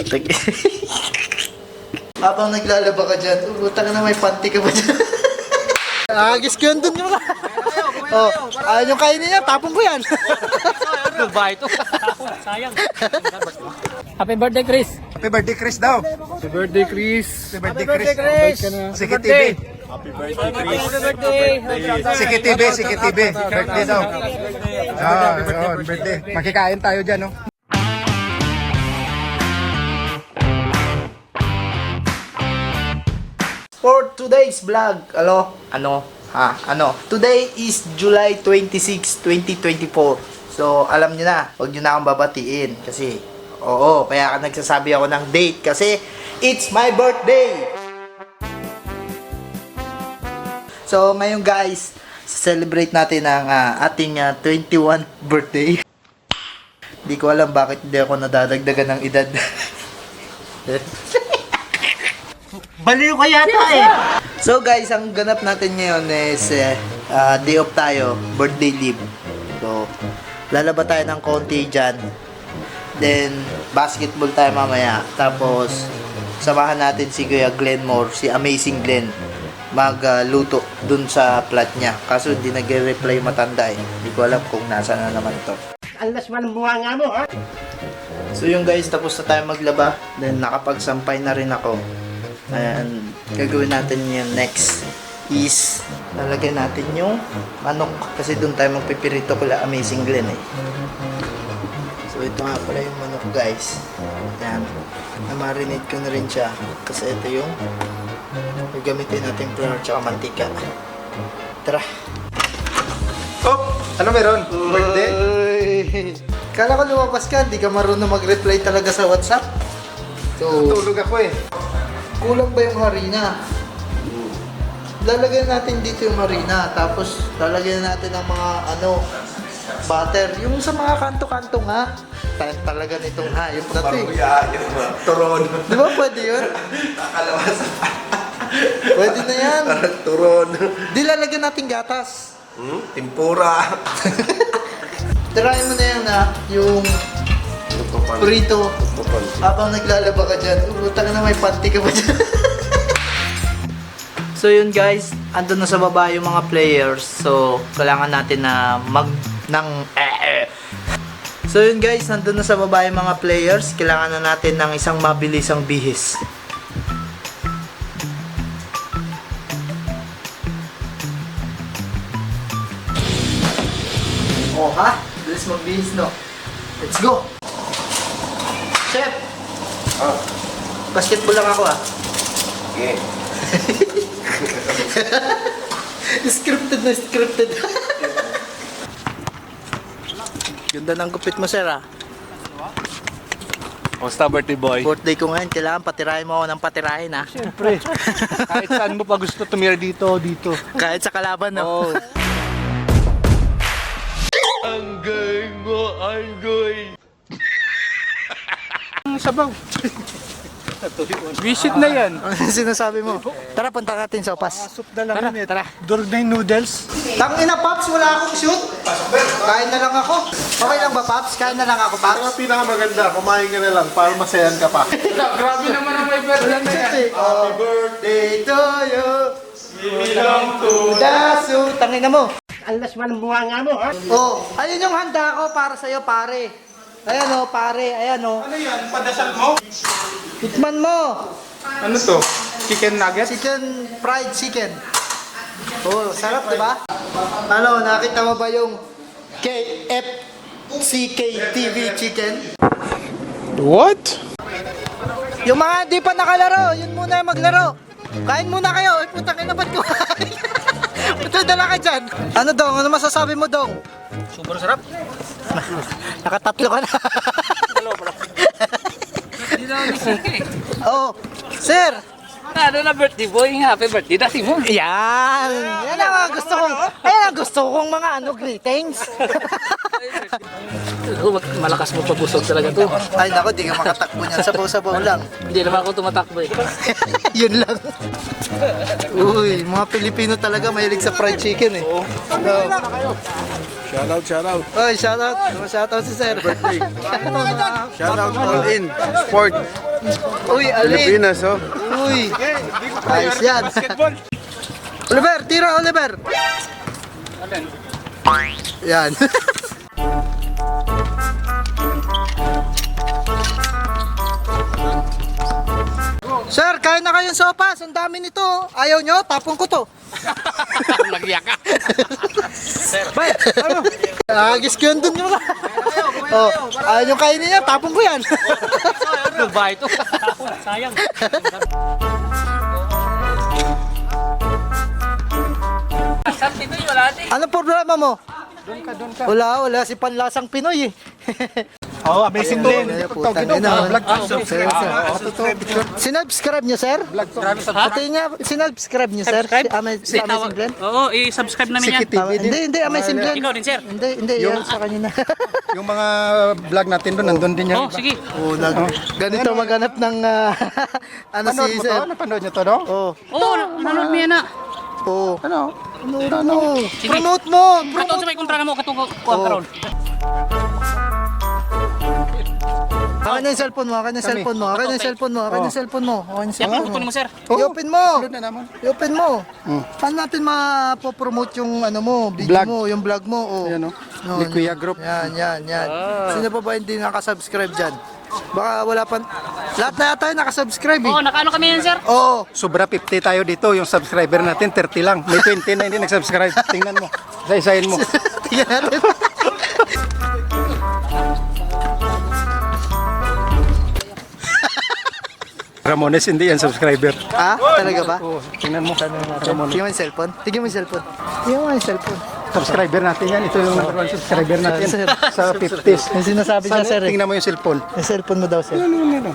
Habang naglalaba ka dyan, utang na may panty ka ba dyan? Agis ko yun dun yung Oh, ayaw yung kainin niya, tapong ko yan. Bahay ito. Sayang. Happy birthday, Chris. Happy birthday, Chris daw. Happy birthday, Chris. Happy birthday, Chris. Sige TV. Happy birthday. Sige TV, sige TV. Birthday daw. Ah, birthday. Makikain tayo dyan, no? For today's vlog, alo, ano, ha, ano, today is July 26, 2024. So, alam niyo na, huwag niyo na akong babatiin kasi, oo, kaya ka nagsasabi ako ng date kasi it's my birthday! So, ngayon guys, celebrate natin ang ah, ating ah, 21 birthday. Hindi ko alam bakit hindi ako nadadagdagan ng edad. Baliw ka yata eh. So guys, ang ganap natin ngayon is eh, ah, day off tayo, birthday leave. So, lalaba tayo ng konti dyan. Then, basketball tayo mamaya. Tapos, samahan natin si Kuya Glenmore, si Amazing Glenn, magluto dun sa plat niya. Kaso hindi nagre-reply matanda eh. Hindi ko alam kung nasa na naman to. Alas man bunga nga mo, ha? So yung guys, tapos na tayo maglaba. Then nakapagsampay na rin ako. And gagawin natin yung next is lalagyan natin yung manok kasi doon tayo magpipirito kula Amazing Glen eh. So ito nga pala yung manok guys. Yan. Na-marinate ko na rin siya kasi ito yung gagamitin natin flour tsaka mantika. Tara! Oh, ano meron? Birthday? Kala ko lumabas ka, di ka marunong mag-reply talaga sa WhatsApp. So, Tulog ako eh. Kulang ba yung harina? Lalagyan natin dito yung harina, tapos lalagyan natin ng mga ano, butter. Yung sa mga kanto-kanto nga. Ta- talaga nitong hayop na to eh. Turon. Di ba pwede yun? Nakalawas. Pwede na yan. Turon. Di lalagyan natin gatas. Hmm? Tempura. Try mo na yan na yung burrito. Habang naglalaba ka dyan, utang na may panty ka ba dyan? so yun guys, andun na sa baba yung mga players. So, kailangan natin na mag... ng... eh, eh. So yun guys, andun na sa baba yung mga players. Kailangan na natin ng isang mabilisang bihis. Oh ha? Bilis magbihis no? Let's go! Chef! Ah, Basketball lang ako ah. okay. scripted na scripted. Ganda ng gupit mo sir ah. Kamusta birthday boy? Birthday ko ngayon, kailangan patirahin mo ako ng patirahin ah. Siyempre. Kahit saan mo pa gusto tumira dito, dito. Kahit sa kalaban no. Oh. Angay mo, angay. Ang sabaw. Visit na yan. Ano sinasabi mo? Tara, punta natin sa upas. Soup na lang tara, tara. Durog na yung noodles. Tangina Paps, wala akong shoot. Kain na lang ako. Okay lang ba Paps? Kain na lang ako Paps. Ang pinakamaganda, kumain ka na lang para masayan ka pa. Grabe naman ang may birthday shoot eh. Happy birthday to you. Belong to the zoo. Tangina mo. Alas man bunga nga mo, ha? Oh, ayun yung handa ko para sa'yo pare. Ayan oh, pare. Ayan oh. Ano yan? Padasal mo? Tikman mo. Ano to? Chicken nuggets? Chicken, fried chicken. Oh, sarap, di ba? Ano, nakita mo ba yung KFCK TV chicken? What? Yung mga di pa nakalaro, yun muna yung maglaro. Kain muna kayo. Ay, putang ina, ba't kumain? Puta, dala ka dyan. Ano dong? Ano masasabi mo dong? Super sarap. Nakatatlo ka na. Hindi na ako sige. oh, sir. Ano na birthday boy? Happy birthday dati mo. Yan. Yan ang gusto kong, ayan ang gusto kong mga ano, greetings. Malakas mo pabusog talaga to. Ay, nako, di ka makatakbo niyan. Sabaw-sabaw lang. Hindi naman ako tumatakbo eh. Yun lang. Uy, mga Pilipino talaga mahilig sa fried chicken eh. Oo. Shoutout, shoutout. Oy, shout out. Shout out si Sir. Birthday. Shoutout all in. Sport. Uy, alin? Pilipinas, oh. Uy. Ayos yan. Oliver, tira Oliver. Yan. Sir, kain na kayong sopas. Ang dami nito. Ayaw nyo? Tapon ko to. Nagyak ka. Bay, ano? Agis ko yun dun yun. Oh, ayaw nyo kainin niya. Tapon ko yan. Babae ito. Sayang. ano problema mo? Doon ka, doon ka. Wala, wala. Si Panlasang Pinoy eh. Oh, amazing din. Sinubscribe niyo, sir? Pati niya, sinubscribe niyo, sir? Subscribe? Si Ama- Sa Amazing Blend? Oo, i-subscribe namin yan. Ah, hindi, hindi, Amazing Blend. Ikaw din, sir. Hindi, hindi, yan sa kanina. Yung mga vlog natin doon, nandun din yan. Oo, sige. oh, nag, ganito maghanap ng, ah, ano si mo sir? Napanood nyo to, no? Oh, Oo, nanonood mo yan na. oh. Ano? Ano? Promote mo! Kato sa may kontrata mo, kato ko karon. Akin na yung cellphone mo, akin na yung cellphone mo, akin na yung cellphone mo, akin na yung cellphone mo, akin na yung Yan, cellphone kukunin mo. sir. I-open mo! Upload na naman. I-open mo! Paano natin mapopromote yung ano mo, video Vlog. mo, yung vlog mo? Oh. Ayan, oh. No, Ni Kuya Group. Yan, yan, yan. Sino pa ba hindi nakasubscribe dyan? Baka wala pa... Lahat na yata yung nakasubscribe eh. Oo, nakaano kami yan, sir? Oo. Sobra 50 tayo dito. Yung subscriber natin, 30 lang. May 20 na hindi nag-subscribe. Tingnan mo. Isa-isahin mo. Tingnan natin. Ramones, hindi yan subscriber. ah, talaga ba? Oo, tingnan mo. Ramones. Tingnan mo yung cellphone. Tingnan mo yung cellphone. Tingnan mo yung cellphone. Subscriber natin yan. Ito yung number one subscriber natin Sir. sa 50s. Yung sinasabi niya, sir. Eh. Tingnan mo yung cellphone. Yung cellphone mo daw, sir. Ano, ano, ano.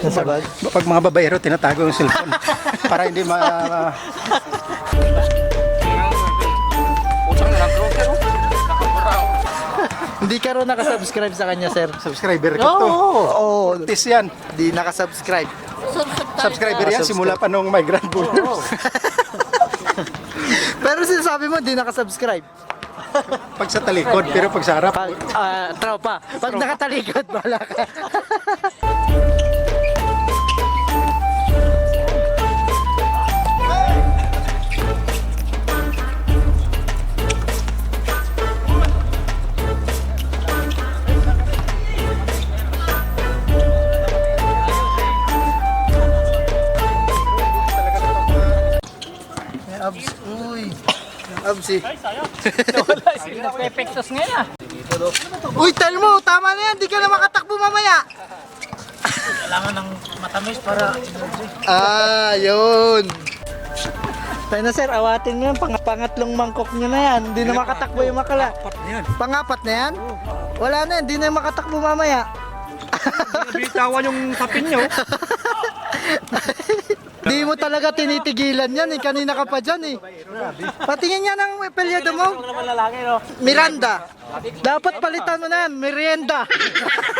Nasa bag. Pag mga babaero, tinatago yung cellphone. para hindi ma... Hindi ka rin nakasubscribe sa kanya, sir. subscriber ko to. Oo. Oo. Tis yan. Hindi nakasubscribe. Subscriber yan simula pa nung my grand bull. Pero sinasabi mo, hindi nakasubscribe. pag sa talikod, pero pag sa harap, Pag, ah, tropa. Pag nakatalikod, wala ka. Abs eh. Epektos ngayon ah. Uy, tell mo, tama na yan, di ka na makatakbo mamaya. Kailangan ng matamis para... Ah, yun. Tayo na sir, awatin mo yan, pang pangatlong mangkok nyo na yan, hindi na makatakbo yung makala. Pangapat na yan? Wala na yan, hindi na makatakbo mamaya. Bitawan yung tapin nyo. Talaga tinitigilan yan eh, kanina ka pa dyan eh. Patingin niya ng apelyido mo. Miranda. Dapat palitan mo na yan, merienda.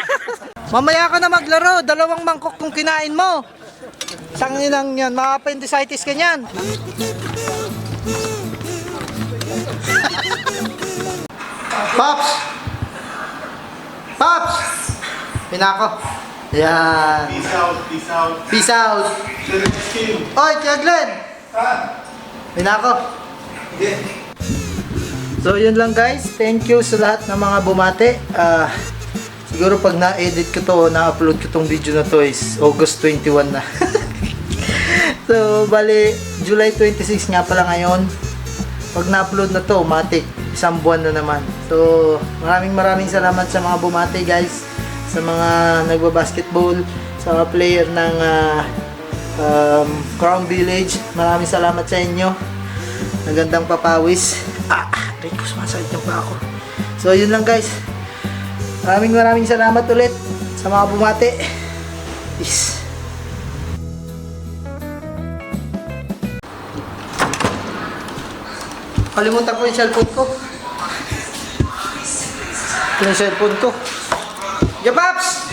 Mamaya ka na maglaro, dalawang mangkok kung kinain mo. Sanginang yan, ma-appendicitis ka niyan. Pops! Pops! Pinako. Yan. Peace out, peace out. Peace out. Oy, Kuya Glenn! Pinako. So yun lang guys. Thank you sa lahat ng mga bumate. Ah, siguro pag na-edit ko to, na-upload ko tong video na to is August 21 na. so, bali, July 26 nga pala ngayon. Pag na-upload na to, matik, isang buwan na naman. So, maraming maraming salamat sa mga bumate guys. Sa mga nagbabasketball, sa mga player ng ah, um, Crown Village. Maraming salamat sa inyo. Nagandang papawis. Ah, aray ko, sumasakit yung pa ako. So, yun lang guys. Maraming maraming salamat ulit sa mga bumate. Peace. Kalimutan ko yung cellphone ko. Yung cellphone ko. Yapaps!